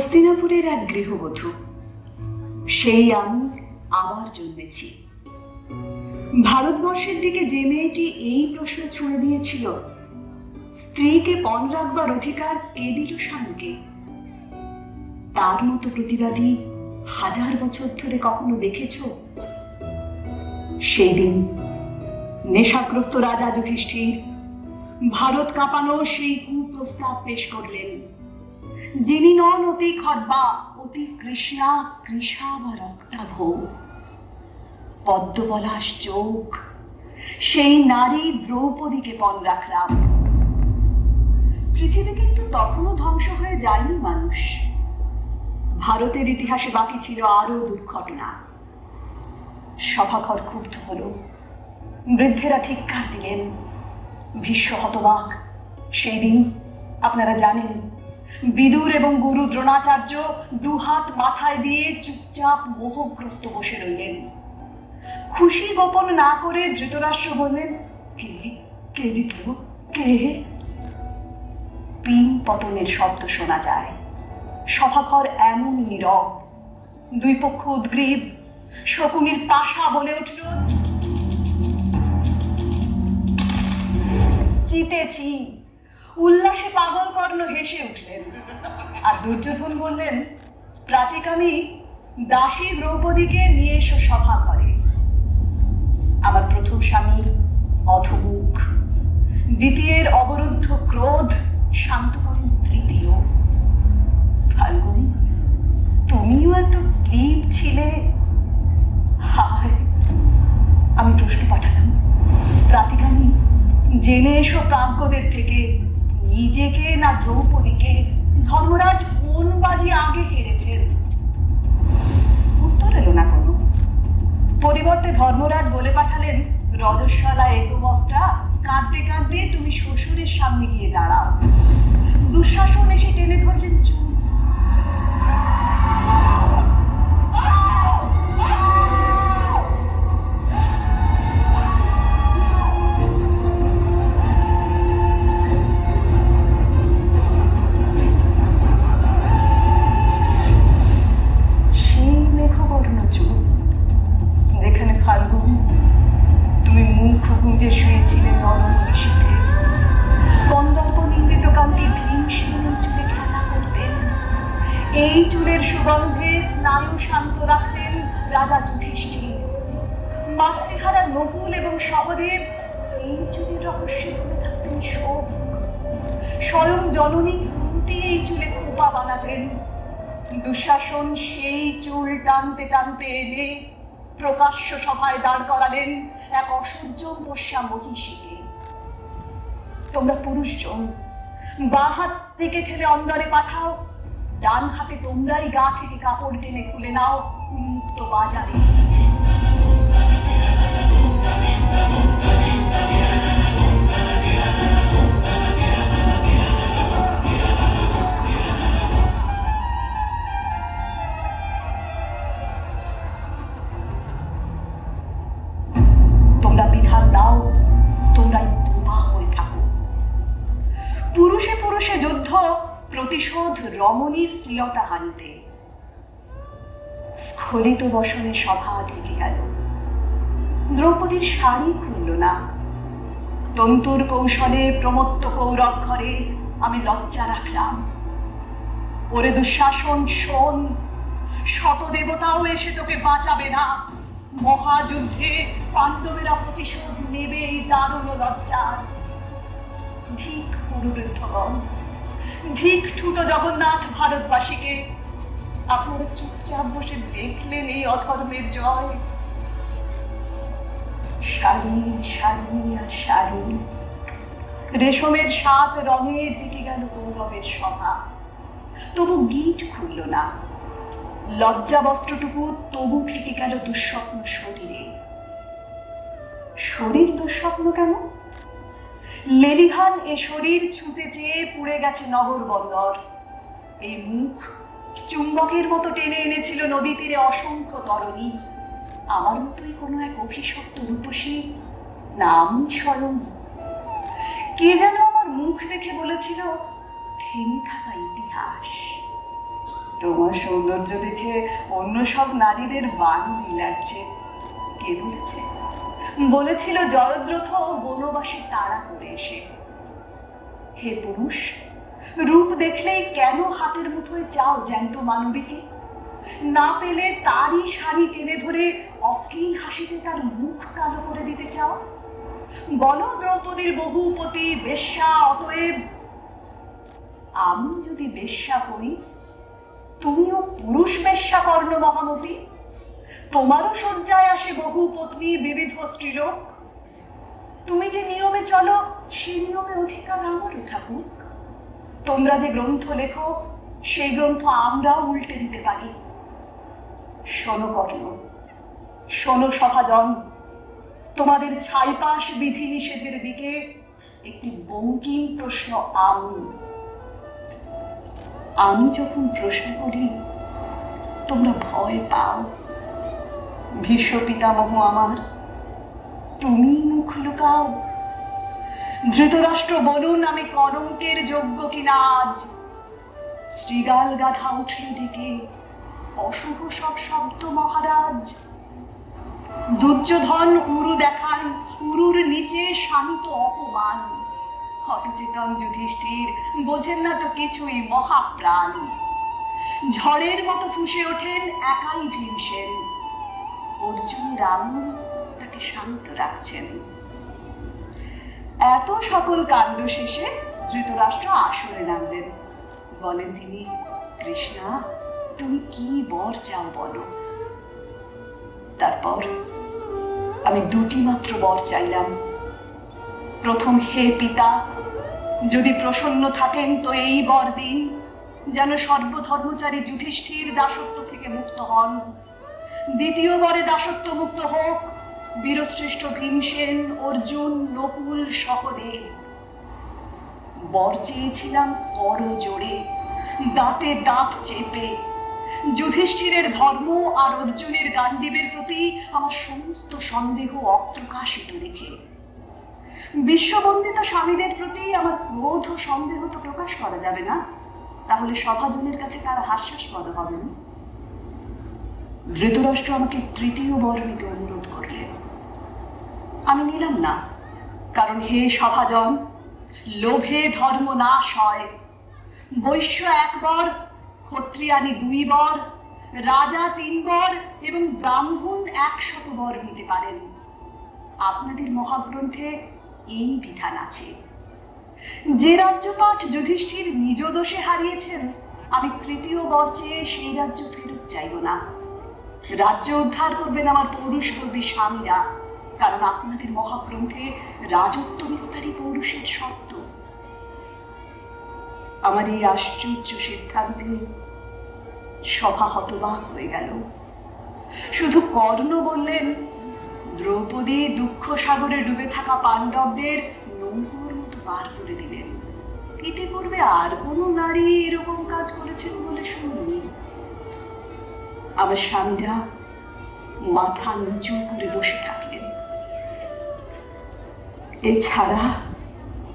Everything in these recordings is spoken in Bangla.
হস্তিনাপুরের এক গৃহবধূ। সেই আমি আবার জন্মেছি। ভারতবর্ষের দিকে যে মেয়েটি এই প্রশ্ন ছুড়ে দিয়েছিল, স্ত্রীকে পণ রাখবার অধিকার কে দিল স্বামীকে তার মতো প্রতিবাদী হাজার বছর ধরে কখনো দেখেছ? সেই দিন নেশাগ্রস্ত রাজা যুধিষ্ঠির ভারত কাঁপানো সেই কুপ্রস্তাব পেশ করলেন। যিনি নন অতি খদ্বা, অতি কৃষ্ণা কৃষা বা রক্তাভ পদ্মপলাশ চোখ, সেই নারী দ্রৌপদীকে পণ রাখলাম। পৃথিবী কিন্তু তখনও ধ্বংস হয়ে যায়নি মানুষ। ভারতের ইতিহাসে বাকি ছিল আরও দুর্ঘটনা। সভাঘর ক্ষুব্ধ হলো। বৃদ্ধেরা ধিক্কার দিলেন। ভীষ্ম হতবাক। সেই দিন, আপনারা জানেন বিদুর এবং গুরু দ্রোণাচার্য দুহাত মাথায় দিয়ে চুপচাপ মোহগ্রস্ত বসে রইলেন। খুশি গোপন না করে ধৃতরাষ্ট্র বললেন, কে? কে জিতল? কে? পিন পতনের শব্দ শোনা যায়। সভাঘর এমন নীরব। দুই পক্ষ উদ্গ্রীব। শকুনির পাশা বলে উঠল, জিতেছি। উল্লাসে পাগল কর্ণ হেসে উঠলেন। আর দুর্যোধন বললেন প্রাতিক আমি দাসী দ্রৌপদীকে নিয়ে এসো সভা করে আমার প্রথম স্বামী অধমুখ। দ্বিতীয়ের অবরুদ্ধ ক্রোধ শান্ত করেন তৃতীয়। ফাল্গুনি, তুমিও এত ক্লিপ ছিলে। হায়, আমি প্রশ্ন পাঠালাম। প্রাতিকানি জেনে এসো প্রাজ্ঞদের থেকে নিজেকে না দ্রৌপদীকে ধর্মরাজ কোন বাজি আগে হেরেছেন? উত্তর এলো না কোনো। পরিবর্তে ধর্মরাজ বলে পাঠালেন রজস্বলা একবস্ত্রা কাঁদতে কাঁদতে তুমি শ্বশুরের সামনে গিয়ে দাঁড়াও। দুঃশাসন এসে টেনে ধরলেন স্নায়ু শান্ত রাখতেন রাজা যুধিষ্ঠির। মাতৃহারা নকুল এবং সহদেব এই চুলের রহস্যে ধরে থাকতেন শোক। স্বয়ং জননী কুন্তি এই চুলে খোপা বানাতেন। দুঃশাসন সেই চুল টানতে টানতে এনে প্রকাশ্য সভায় দাঁড় করালেন এক অসহ্য বর্ষা মহিষীকে। তোমরা পুরুষজন, বা হাত থেকে ঠেলে অন্দরে পাঠাও ডান হাতে তোমরাই গা থেকে কাপড় টেনে খুলে নাও উন্মুক্ত বাজারে। রমণীর শ্লীলতা হানিতে স্খলিত বসনে সভা ঢেকে গেল। দ্রৌপদীর শাড়ি খুলল না। তন্তুর কৌশলে প্রমত্ত কৌরব ঘরে আমি লজ্জা রাখলাম। ওরে দুঃশাসন, শোন, শত দেবতাও এসে তোকে বাঁচাবে না। মহাযুদ্ধে পাণ্ডবেরা প্রতিশোধ নেবে এই দারুণ লজ্জার ধিক পুরুবৃদ্ধগণ ধিক ঠুট জগন্নাথ ভারতবাসীকে। আপনারা চুপচাপ বসে দেখলেন এই অধর্মের জয়। শাড়ি শাড়ি আর শাড়ি। রেশমের সাত রঙের দিকে গেল গৌরবের সভা। তবু গিট খুলল না। লজ্জা বস্ত্রটুকু তবু থেকে গেল দুঃস্বপ্ন শরীরে। শরীর দুঃস্বপ্ন কেন? লেলিহান এ শরীর ছুটে চেয়ে পুড়ে গেছে নগর বন্দর। এই মুখ চুম্বকের মতো টেনে এনেছিল নদী তীরে অসংখ্য তরণী। আমার মতোই কোনো এক অভিশপ্ত রূপসী, নাম স্বয়ং। কে যেন আমার মুখ দেখে বলেছিল, থেমে থাকা ইতিহাস। তোমার সৌন্দর্য দেখে অন্য সব নারীদের বানই লাগছে কে বলেছে? বলেছিল জয়দ্রথ বনবাসী তারা করে এসে। হে পুরুষ, রূপ দেখলেই কেন হাতের মুঠোয় চাও জ্যান্ত মানবীকে? না পেলে তারই শাড়ি টেনে ধরে অশ্লীল হাসিতে তার মুখ কালো করে দিতে চাও? বলো, দ্রৌপদীর বহুপতি বেশ্যা অতএব। আমি যদি বেশ্যা করি, তুমিও পুরুষ বেশ্যা কর্ণ মহামতি? তোমারও শয্যায় আসে বহু পত্নী বিবিধ স্ত্রীলোক। তুমি যে নিয়মে চলো, সে নিয়মে অধিকার আমারও থাকুক। তোমরা যে গ্রন্থ লেখো, সেই গ্রন্থ আমরাও উল্টে দিতে পারি। শোনো কর্ণ, শোনো সভাজন, তোমাদের ছাইপাশ বিধি নিষেধের দিকে একটি বঙ্কিম প্রশ্ন আমি। আমি যখন প্রশ্ন করি, তোমরা ভয় পাও। ভীষ্ম পিতামহ আমার, তুমি মুখ লুকাও। ধৃতরাষ্ট্র, বলুন আমি কলঙ্কের যোগ্য কিনা আজ। শ্রীগাল গাধা উঠল ডেকে অশুভ সব শব্দ মহারাজ। দুর্যোধন উরু দেখান, উরুর নিচে শান্ত অপমান। হতচেতন যুধিষ্ঠির, বোঝেন না তো কিছুই মহাপ্রাণ। ঝড়ের মতো ফুসে ওঠেন একাই ভীমসেন অর্জুন রাম তাকে শান্ত রাখছেন। এত সকল কাণ্ড শেষে ধৃতরাষ্ট্র আসরে নামলেন। বলেন তিনি, কৃষ্ণা, তুমি কি বর চাও বলো? তারপর, আমি দুটি মাত্র বর চাইলাম। প্রথম, হে পিতা, যদি প্রসন্ন থাকেন তো এই বর দিন যেন সর্বধর্মচারী যুধিষ্ঠির দাসত্ব থেকে মুক্ত হন। দ্বিতীয় বরে দাসত্ব মুক্ত হোক, বীরশ্রেষ্ঠ ভীমসেন অর্জুন, নকুল সহদেব বর চেয়েছিলাম কর জোরে, দাঁতে দাঁত চেপে। যুধিষ্ঠিরের ধর্ম আর অর্জুনের গান্ডীবের প্রতি আমার সমস্ত সন্দেহ অপ্রকাশিত রেখে বিশ্ববন্দিত স্বামীদের প্রতি আমার ক্রোধ ও সন্দেহ তো প্রকাশ করা যাবে না। তাহলে সভাজনের কাছে তারা হাস্যাস্পদ হবেন ধৃতরাষ্ট্র আমাকে তৃতীয় বর নিতে অনুরোধ করলেন আমি নিলাম না, কারণ হে সভাজন, লোভে ধর্ম নাশ হয়। বৈশ্য একবার, ক্ষত্রিয়ানি দুই বর রাজা তিন বর এবং ব্রাহ্মণ একশত বর নিতে পারেন। আপনাদের মহাগ্রন্থে এই বিধান আছে। যে রাজ্যপাঠ যুধিষ্ঠির নিজ দোষে হারিয়েছেন, আমি তৃতীয় বর চেয়ে সেই রাজ্য ফেরত চাইব না। রাজ্য উদ্ধার করবেন আমার পৌরুষ কর্মী স্বামীরা। কারণ আপনাদের মহাগ্রন্থে রাজত্ব বিস্তারী পৌরুষের শর্ত। আমার এই আশ্চর্য সিদ্ধান্তে সভা হতবাক হয়ে গেল। শুধু কর্ণ বললেন, দ্রৌপদী দুঃখ সাগরে ডুবে থাকা পাণ্ডবদের নৌকোর মতো পার করে দিলেন। এতে করবে আর কোনো নারী এরকম কাজ করেছেন বলে শুনিনি। আমার স্বামীরা মাথা নিচু করে বসে থাকলেন। এছাড়া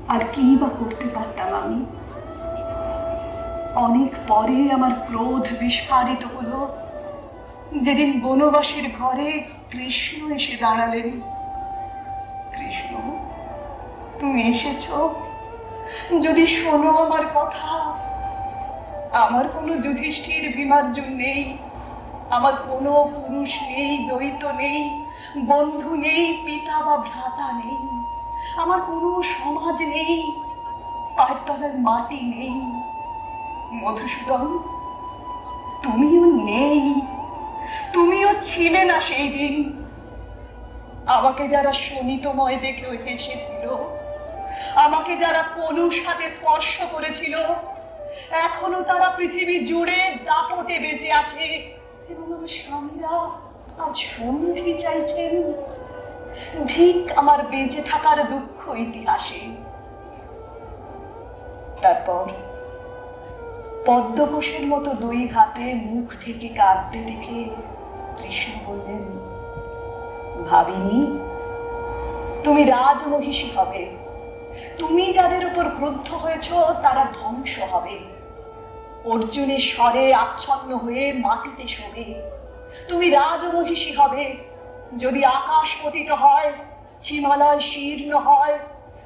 আর কি বা করতে পারতাম আমি? অনেক পরে আমার ক্রোধ বিস্ফারিত হলো। যেদিন বনবাসীর ঘরে কৃষ্ণ এসে দাঁড়ালেন। কৃষ্ণ, তুমি এসেছ? যদি শোনো আমার কথা। আমার কোনো যুধিষ্ঠির ভীমার্জুন নেই। আমার কোনো পুরুষ নেই, দ্বৈত নেই, বন্ধু নেই, পিতা বা ভ্রাতা নেই। আমার কোনো সমাজ নেই পায়ের মাটি নেই। মধুসূদন, তুমিও নেই। তুমিও ছিলে না সেই দিন। আমাকে যারা শোনিতময় দেখেও হেসেছিল, আমাকে যারা কলুষ সাথে স্পর্শ করেছিল, এখনও তারা পৃথিবী জুড়ে দাপটে বেঁচে আছে। এবং আমার স্বামীরা আজ সন্ধি চাইছেন। ঠিক আমার বেঁচে থাকার দুঃখ ইতিহাসে। তারপর পদ্মকোষের মতো দুই হাতে মুখ ঢেকে কাঁদতে দেখে কৃষ্ণ বললেন, ভাবিনি, তুমি রাজমহিষী হবে। তুমি যাদের উপর ক্রুদ্ধ হয়েছ, তারা ধ্বংস হবে। অর্জুনের স্বরে আচ্ছন্ন হয়ে মাটিতে শোবে। তুমি রাজমহিষী হবে। যদি আকাশ পতিত হয়, হিমালয় শীর্ণ হয়,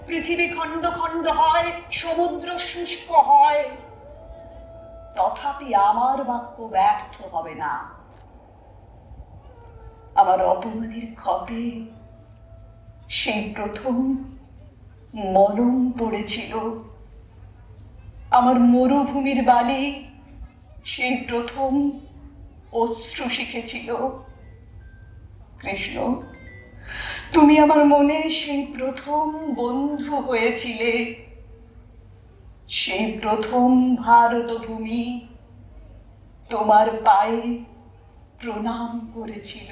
পৃথিবী খণ্ড খণ্ড হয়, সমুদ্র শুষ্ক হয়, তথাপি আমার বাক্য ব্যর্থ হবে না। আমার অপমানের ক্ষতে সেই প্রথম মলম পড়েছিল। আমার মরুভূমির বালি সেই প্রথম অশ্রু শিখেছিল। কৃষ্ণ, তুমি আমার মনে সেই প্রথম বন্ধু হয়েছিলে। সেই প্রথম ভারত ভূমি তোমার পায়ে প্রণাম করেছিল।